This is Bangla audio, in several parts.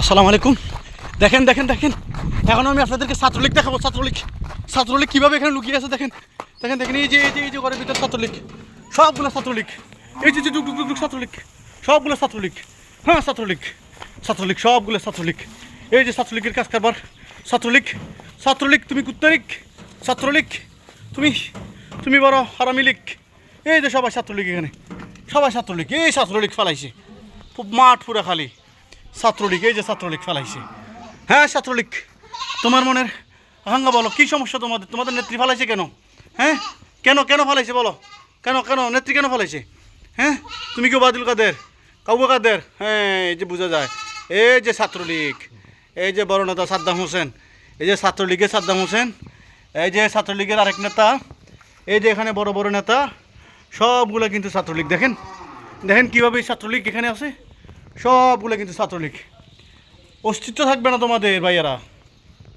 আসসালামু আলাইকুম। দেখেন দেখেন দেখেন। এখন আমি আপনাদেরকে ছাত্রলীগ দেখাবো, ছাত্রলীগ। ছাত্রলীগ কীভাবে এখানে লুকিয়ে আছে দেখেন। দেখেন দেখেন, এই যে এই যে এই যে ঘরের ভিতর ছাত্রলীগ। সবগুলো ছাত্রলীগ। এই যে যে ডুক ডুক ডুক ছাত্রলীগ। সবগুলো ছাত্রলীগ। হ্যাঁ ছাত্রলীগ। ছাত্রলীগ, সবগুলো ছাত্রলীগ। এই যে ছাত্রলীগের কাজ কারবার। ছাত্রলীগ ছাত্রলীগ, তুমি কুত্তারিক। ছাত্রলীগ, তুমি তুমি বড় হারামি লীগ। এই যে সবাই ছাত্রলীগ এখানে। সবাই ছাত্রলীগ। এই ছাত্রলীগ ফালাইছে। খুব মাঠ পুরা খালি। ছাত্রলীগ, এই যে ছাত্রলীগ ফেলাইছে। হ্যাঁ ছাত্রলীগ। তোমার মনের আহাঙ্গা বলো, কী সমস্যা তোমাদের? তোমাদের নেত্রী ফেলাইছে কেন? হ্যাঁ? কেন কেন ফেলাইছে বলো? কেন কেন? নেত্রী কেন ফেলাইছে? হ্যাঁ? তুমি কেউ বাদিল কাদের? কাউকে কাদের? হ্যাঁ এই যে বোঝা যায়। এই যে ছাত্রলীগ, এই যে বড় নেতা সাদ্দাম হোসেন, এই যে ছাত্রলীগের সাদ্দাম হোসেন, এই যে ছাত্রলীগের আরেক নেতা, এই যে এখানে বড় বড় নেতা, সবগুলো কিন্তু ছাত্রলীগ। দেখেন দেখেন কীভাবে ছাত্রলীগ এখানে আছে। সবগুলো কিন্তু ছাত্রলীগ। অস্তিত্ব থাকবে না তোমাদের ভাইয়েরা।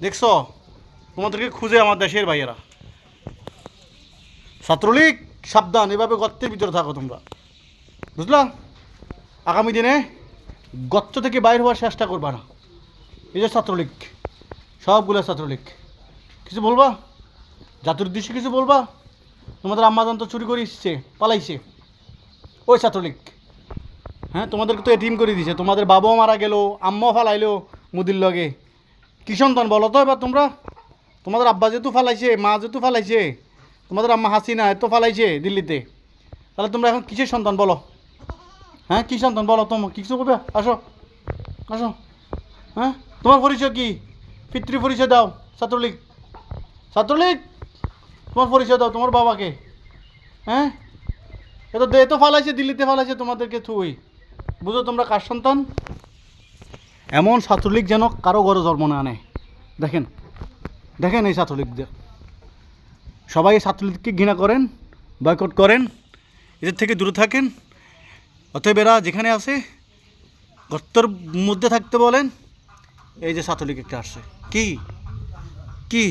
দেখছ? তোমাদেরকে খুঁজে আমার দেশের ভাইয়েরা। ছাত্রলীগ, সাবধান, এভাবে গর্তের ভিতরে থাকো তোমরা। বুঝলা? আগামী দিনে গর্ত থেকে বাইর হওয়ার চেষ্টা করবা না। এই যে ছাত্রলীগ, সবগুলো ছাত্রলীগ। কিছু বলবা? জাতির উদ্দেশ্যে কিছু বলবা? তোমাদের আম্মাজান তো চুরি করে এসছে, পালাইছে। ওই ছাত্রলীগ। হ্যাঁ তোমাদেরকে তো এটিম করে দিছে। তোমাদের বাবাও মারা গেল, আম্মাও ফালাইলো মুদির লগে। কি সন্তান বলো তো এবার তোমরা। তোমাদের আব্বা যেহেতু ফালাইছে, মা যেহেতু ফালাইছে, তোমাদের আম্মা হাসিনা এত ফালাইছে দিল্লিতে। তাহলে তোমরা এখন কিসের সন্তান বলো? হ্যাঁ কী সন্তান বলো তোমার কিছু করবে আসো। আসো। হ্যাঁ তোমার পরিচয় কি? পিতৃ পরিচয় দাও, ছাত্রলীগ। ছাত্রলীগ? তোমার পরিচয় দাও, তোমার বাবাকে। হ্যাঁ? এ তো এ তো ফালাইছে, দিল্লিতে ফালাইছে তোমাদেরকে থুই। বুঝো তোমরা কার সন্তান? এমন ছাত্রলীগ যেন কারও ঘরে জন্ম না আনে দেখেন দেখেন এই ছাত্রলীগদের সবাই ছাত্রলীগকে ঘৃণা করেন বয়কট করেন, এদের থেকে দূরে থাকেন। অতএব এরা যেখানে আছে, গর্তর মধ্যে থাকতে বলেন, এই যে ছাত্রলীগ একটা আসছে। কি? কি?